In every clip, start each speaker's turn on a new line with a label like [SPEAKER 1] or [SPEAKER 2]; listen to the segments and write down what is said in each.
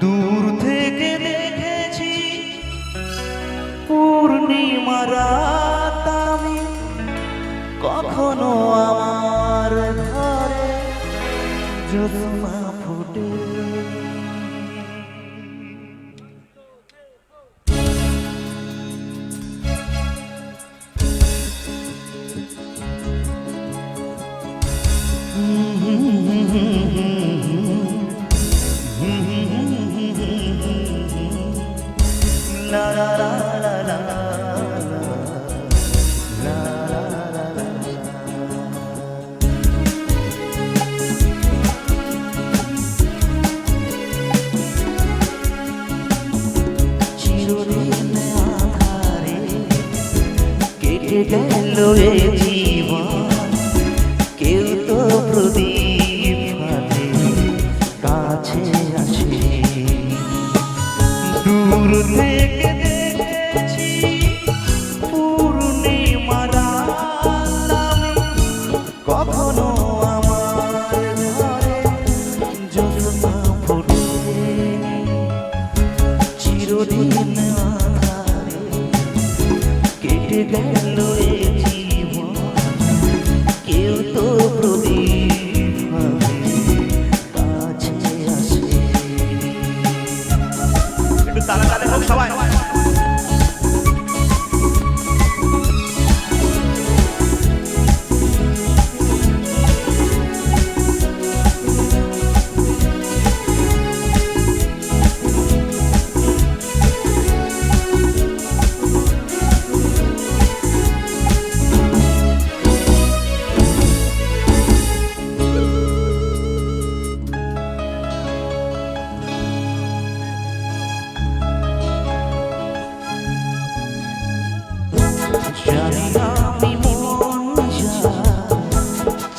[SPEAKER 1] দূর থেকে দেখেছি পূর্ণিমারাত আমি কখনো আমার ঘরে যদি কেটে গেল এ জীবন কেউ তো প্রদীপ হাতে কাছে আসে দূর থেকে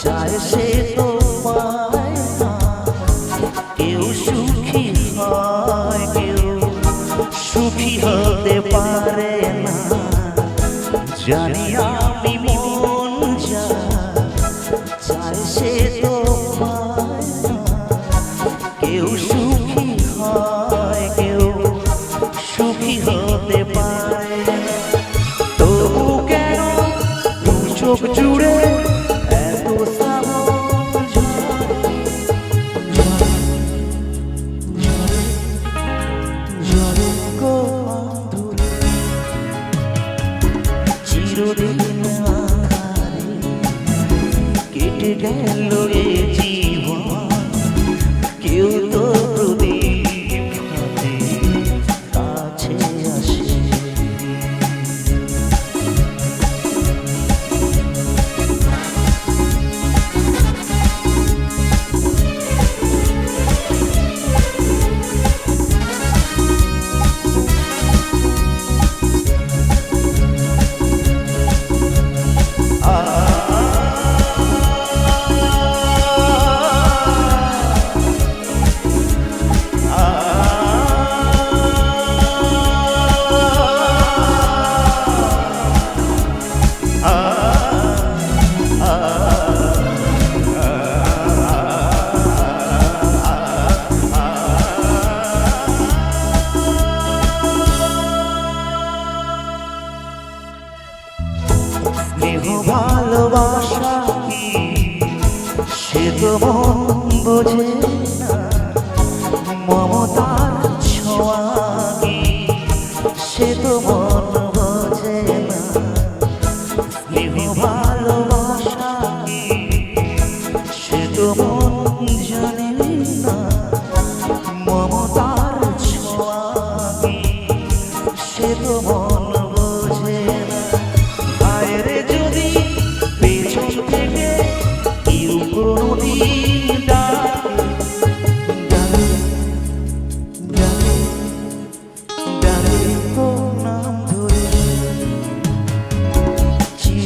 [SPEAKER 1] চায় সে তো কেউ সুখী কেউ সুখী জানিয়া কেটে গেল রে জীবন। কেউ স্নেহ ভালোবাসা সে তো মন বোঝে না। মমতার ছোঁয়া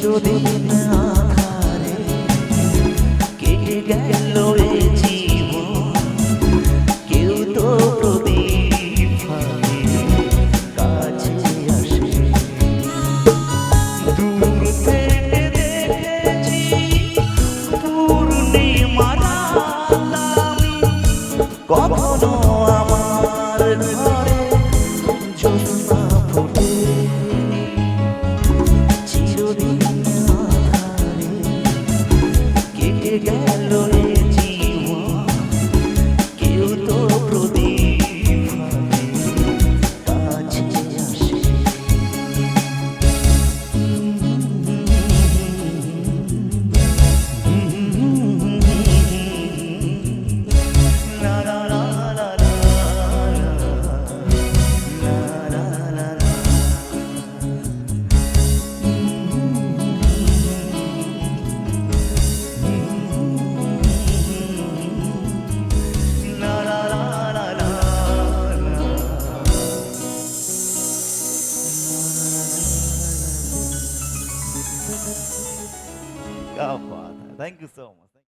[SPEAKER 1] যদি perseguição.